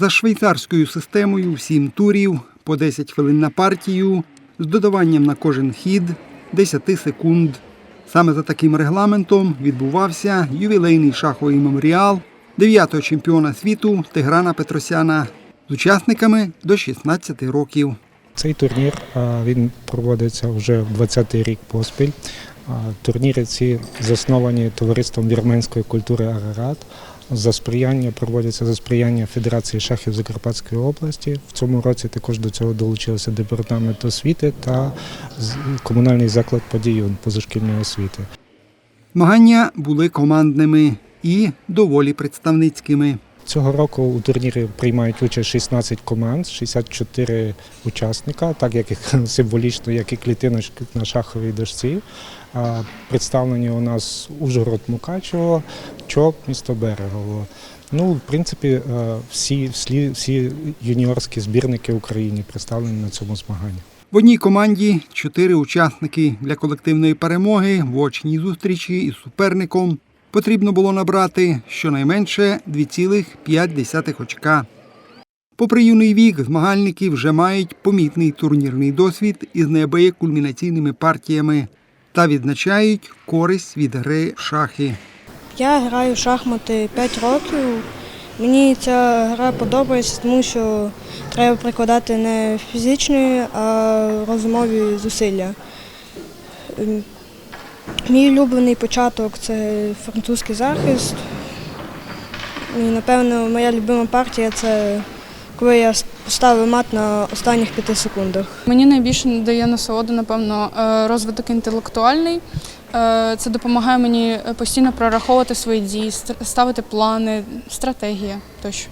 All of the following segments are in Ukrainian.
За швейцарською системою сім турів по 10 хвилин на партію з додаванням на кожен хід 10 секунд. Саме за таким регламентом відбувався ювілейний шаховий меморіал 9-го чемпіона світу Тиграна Петросяна з учасниками до 16 років. Цей турнір він проводиться вже в 20-й рік поспіль. Турніри ці засновані товариством вірменської культури Арарат. За сприяння проводяться за сприяння Федерації шахів Закарпатської області. В цьому році також до цього долучилися департамент освіти та комунальний заклад Подіюн позашкільної освіти. Магання були командними і доволі представницькими. Цього року у турнірі приймають участь 16 команд, 64 учасника, так як символічно, як і клітиночки на шаховій дошці. Представлені у нас Ужгород Мукачево, ЧОП, місто Берегово. Ну, в принципі, е, всі, всі, всі юніорські збірники України представлені на цьому змаганні. В одній команді чотири учасники для колективної перемоги в очній зустрічі із суперником потрібно було набрати щонайменше 2,5 очка. Попри юний вік, змагальники вже мають помітний турнірний досвід із неабияк кульмінаційними партіями та відзначають користь від гри в шахи. Я граю в шахмати 5 років. Мені ця гра подобається, тому що треба прикладати не фізичні, а розумові зусилля. Мій улюблений початок це французький захист. І, напевно, моя любима партія це коли я поставив мат на останніх п'яти секундах. Мені найбільше дає насолоду, напевно, е, розвиток інтелектуальний. Е, Це допомагає мені постійно прораховувати свої дії, ставити плани, стратегія тощо.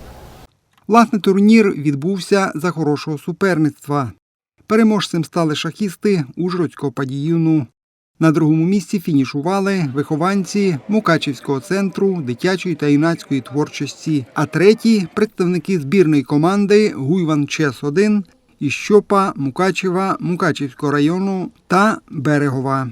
Власне, турнір відбувся за хорошого суперництва. Переможцем стали шахісти Ужгородського падіюну. На другому місці фінішували вихованці Мукачівського центру дитячої та юнацької творчості, а треті представники збірної команди Гуйван Чес 1 і Щопа, Мукачева, Мукачівського району та Берегова.